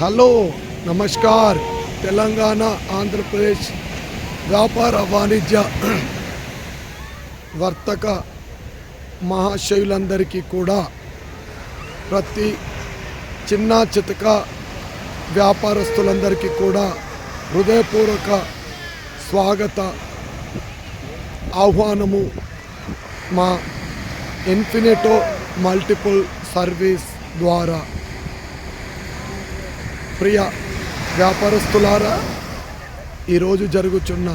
Hello namaskar. Telangana Andhra Pradesh వ్యాపార వాణిజ్య వర్తక మహాశయులందరికీ కూడా ప్రతి చిన్న చితక వ్యాపారస్తులందరికీ కూడా హృదయపూర్వక స్వాగత ఆహ్వానము. మా ఇన్ఫినిటో మల్టిపుల్ సర్వీస్ ద్వారా ప్రియ వ్యాపారస్తులారా ఈరోజు జరుగుతున్న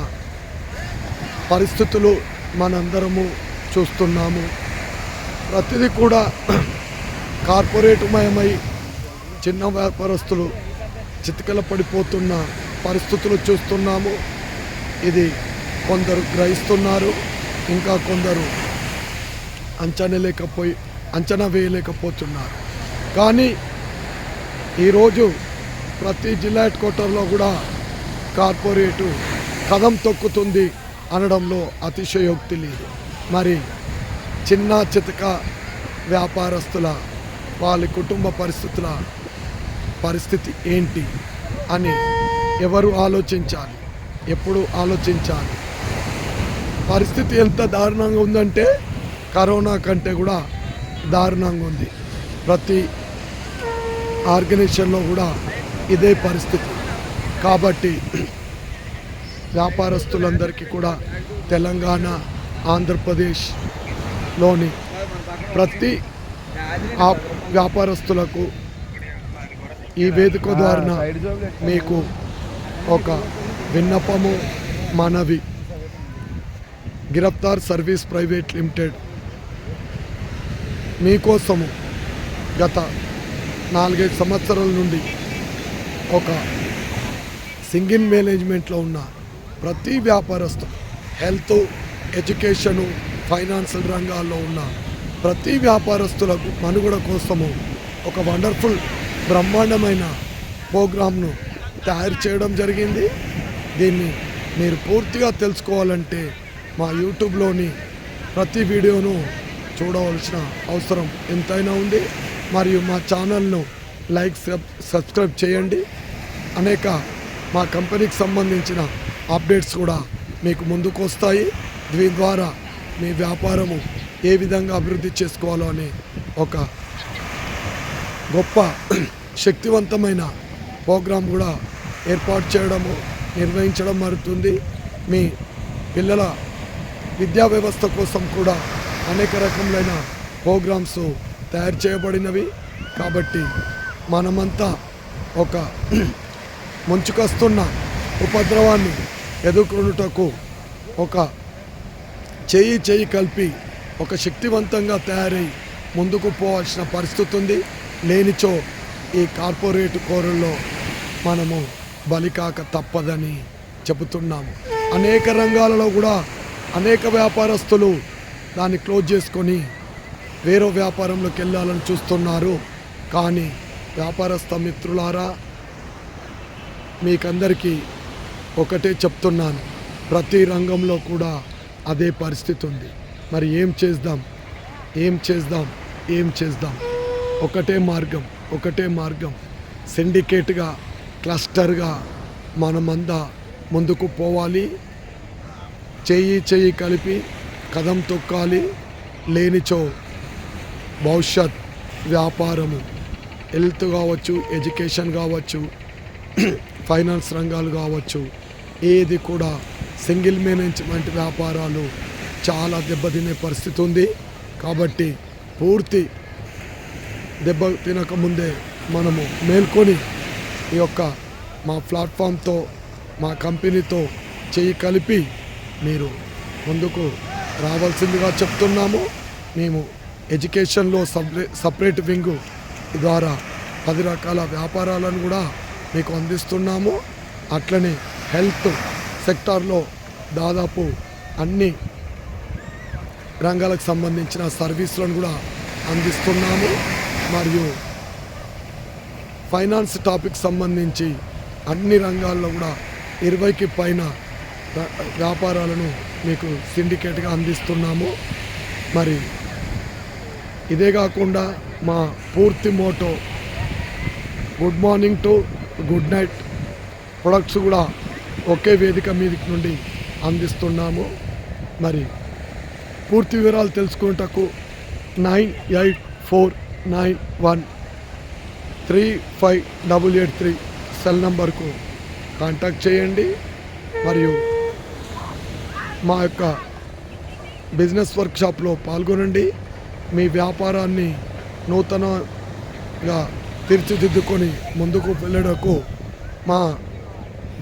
పరిస్థితులు మనందరము చూస్తున్నాము. ప్రతిదీ కూడా కార్పొరేట్మయమై చిన్న వ్యాపారస్తులు చితికల పడిపోతున్న పరిస్థితులు చూస్తున్నాము. ఇది కొందరు గ్రహిస్తున్నారు ఇంకా కొందరు అంచనా లేకపోయి అంచనా వేయలేకపోతున్నారు. కానీ ఈరోజు ప్రతి జిల్లా హెడ్ క్వార్టర్లో కూడా కార్పొరేటు కదం తొక్కుతుంది అనడంలో అతిశయోక్తి లేదు. మరి చిన్న చితక వ్యాపారస్తుల వాళ్ళ కుటుంబ పరిస్థితుల పరిస్థితి ఏంటి అని ఎవరు ఆలోచించాలి? ఎప్పుడు ఆలోచించాలి? పరిస్థితి ఎంత దారుణంగా ఉందంటే కరోనా కంటే కూడా దారుణంగా ఉంది. ప్రతి ఆర్గనైజేషన్లో కూడా ఇదే పరిస్థితి. కాబట్టి వ్యాపారస్తులందరికీ కూడా తెలంగాణ ఆంధ్రప్రదేశ్లోని ప్రతి ఆ వ్యాపారస్తులకు ఈ వేదిక ద్వారా మీకు ఒక విన్నపము మనవి. గిరఫ్తార్ సర్వీస్ ప్రైవేట్ లిమిటెడ్ మీకోసము గత నాలుగైదు సంవత్సరాల నుండి ఒక సింగిల్ మేనేజ్మెంట్లో ఉన్న ప్రతి వ్యాపారస్తు హెల్త్ ఎడ్యుకేషను ఫైనాన్షియల్ రంగాల్లో ఉన్న ప్రతి వ్యాపారస్తులకు మనుగడ కోసము ఒక వండర్ఫుల్ బ్రహ్మాండమైన ప్రోగ్రామ్ను తయారు చేయడం జరిగింది. దీన్ని మీరు పూర్తిగా తెలుసుకోవాలంటే మా యూట్యూబ్లోని ప్రతి వీడియోను చూడవలసిన అవసరం ఎంతైనా ఉంది. మరియు మా ఛానల్ను లైక్ సబ్ సబ్స్క్రైబ్ చేయండి. అనేక మా కంపెనీకి సంబంధించిన అప్డేట్స్ కూడా మీకు ముందుకు వస్తాయి దీని ద్వారా మీ వ్యాపారము ఏ విధంగా అభివృద్ధి చేసుకోవాలో అనే ఒక గొప్ప శక్తివంతమైన ప్రోగ్రాం కూడా ఏర్పాటు చేయడము నిర్వహించడం మారుతుంది మీ పిల్లల విద్యా వ్యవస్థ కోసం కూడా అనేక రకములైన ప్రోగ్రామ్స్ తయారు చేయబడినవి. కాబట్టి మనమంతా ఒక ముంచుకొస్తున్న ఉపద్రవాన్ని ఎదుర్కొనుటకు ఒక చేయి చేయి కలిపి ఒక శక్తివంతంగా తయారై ముందుకు పోవాల్సిన పరిస్థితి ఉంది లేనిచో ఈ కార్పొరేట్ కోరల్లో మనము బలికాక తప్పదని చెబుతున్నాము. అనేక రంగాలలో కూడా అనేక వ్యాపారస్తులు దాన్ని క్లోజ్ చేసుకొని వేరే వ్యాపారంలోకి వెళ్ళాలని చూస్తున్నారు. కానీ వ్యాపారస్థ మిత్రులారా మీకందరికీ ఒకటే చెప్తున్నాను. ప్రతి రంగంలో కూడా అదే పరిస్థితి ఉంది. మరి ఏం చేద్దాం? ఏం చేద్దాం? ఏం చేద్దాం? ఒకటే మార్గం ఒకటే మార్గం. సిండికేట్గా క్లస్టర్గా మనమంతా ముందుకు పోవాలి. చెయ్యి చెయ్యి కలిపి కదం తొక్కాలి. లేనిచో భవిష్యత్ వ్యాపారము హెల్త్ కావచ్చు ఎడ్యుకేషన్ కావచ్చు ఫైనాన్స్ రంగాలు కావచ్చు ఏది కూడా సింగిల్ మేనేజ్మెంట్ వ్యాపారాలు చాలా దెబ్బతినే పరిస్థితి ఉంది కాబట్టి పూర్తి దెబ్బ తినకముందే మనము మేల్కొని ఈ యొక్క మా ప్లాట్ఫామ్తో మా కంపెనీతో చేయి కలిపి మీరు ముందుకు రావాల్సిందిగా చెప్తున్నాము. మేము ఎడ్యుకేషన్లో సపరే సపరేట్ వింగ్ ద్వారా పది రకాల వ్యాపారాలను కూడా మీకు అందిస్తున్నాము. అట్లనే హెల్త్ సెక్టార్లో దాదాపు అన్ని రంగాలకు సంబంధించిన సర్వీసులను కూడా అందిస్తున్నాము. మరియు ఫైనాన్స్ టాపిక్ సంబంధించి అన్ని రంగాల్లో కూడా ఇరవైకి పైన వ్యాపారాలను మీకు సిండికేట్గా అందిస్తున్నాము. మరి ఇదే కాకుండా మా పూర్తి motto good morning to good night. Products కూడా ఒకే వేదిక మీది నుండి అందిస్తున్నాము. మరి పూర్తి వివరాలు తెలుసుకుంటకు nine eight four nine one three five double eight three cell నంబర్కు కాంటాక్ట్ చేయండి. మరియు మా యొక్క బిజినెస్ వర్క్షాప్లో పాల్గొనండి. మీ వ్యాపారాన్ని నూతనగా తీర్చిదిద్దుకొని ముందుకు వెళ్ళడకు మా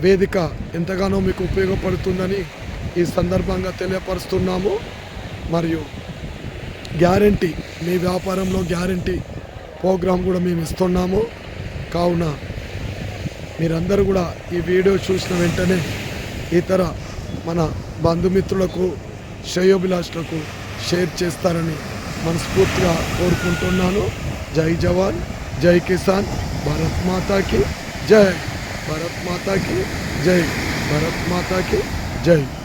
వేదిక ఎంతగానో మీకు ఉపయోగపడుతుందని ఈ సందర్భంగా తెలియపరుస్తున్నాము. మరియు గ్యారంటీ మీ వ్యాపారంలో గ్యారంటీ ప్రోగ్రాం కూడా మేము ఇస్తున్నాము. కావున మీరందరూ కూడా ఈ వీడియో చూసిన వెంటనే ఇతర మన బంధుమిత్రులకు శ్రేయోభిలాషులకు షేర్ చేస్తారని మనస్ఫూర్తిగా కోరుకుంటున్నాను. జై జవాన్. जय किसान भारत माता की जय। भारत माता की जय भारत माता की जय।